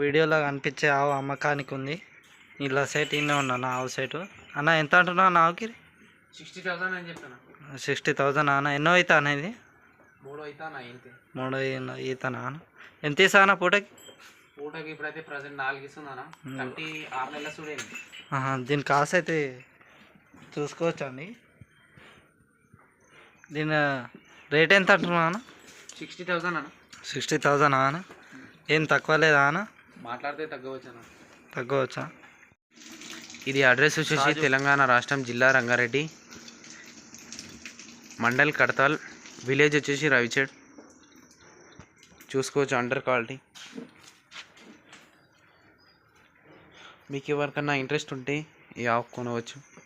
వీడియోలో కనిపించే ఆవు అమ్మకానికి ఉంది ఇలా సైట్ ఇన్నే ఉన్నా ఆవు సైటు అన్న ఎంత అంటున్నావు నా ఆవుకి? సిక్స్టీ థౌసండ్ అని చెప్తాను సిక్స్టీ థౌజండ్ అన్న ఎన్నో అవుతా అనేది మూడు మూడు ఈతనా అన్న? ఎంత ఇస్తా అన్న పూటకి? పూటకి ఇప్పుడైతే ప్రజెంట్ నాలుగు ఇస్తున్నానా థర్టీ ఆరు నెలల చూడండి ఆహా, దీని కాస్ట్ అయితే చూసుకోవచ్చు అండి? దీని రేట్ ఎంత అంటున్నా అన్న? సిక్స్టీ థౌసండ్ అన్న. సిక్స్టీ థౌజండ్ అన్న? ఏం తక్కువ లేదా అన్న? మాట్లాడితే తగ్గవచ్చు? తగ్గవచ్చా? ఇది అడ్రస్ వచ్చేసి తెలంగాణ రాష్ట్రం జిల్లా రంగారెడ్డి. మండల్ కడతాల్ విలేజ్ వచ్చేసి రవిచేడ్. చూసుకోవచ్చు అండర్ క్వాలిటీ. మీకు ఎవరికన్నా ఇంట్రెస్ట్ ఉంటే ఈ ఆవు కొనవచ్చు.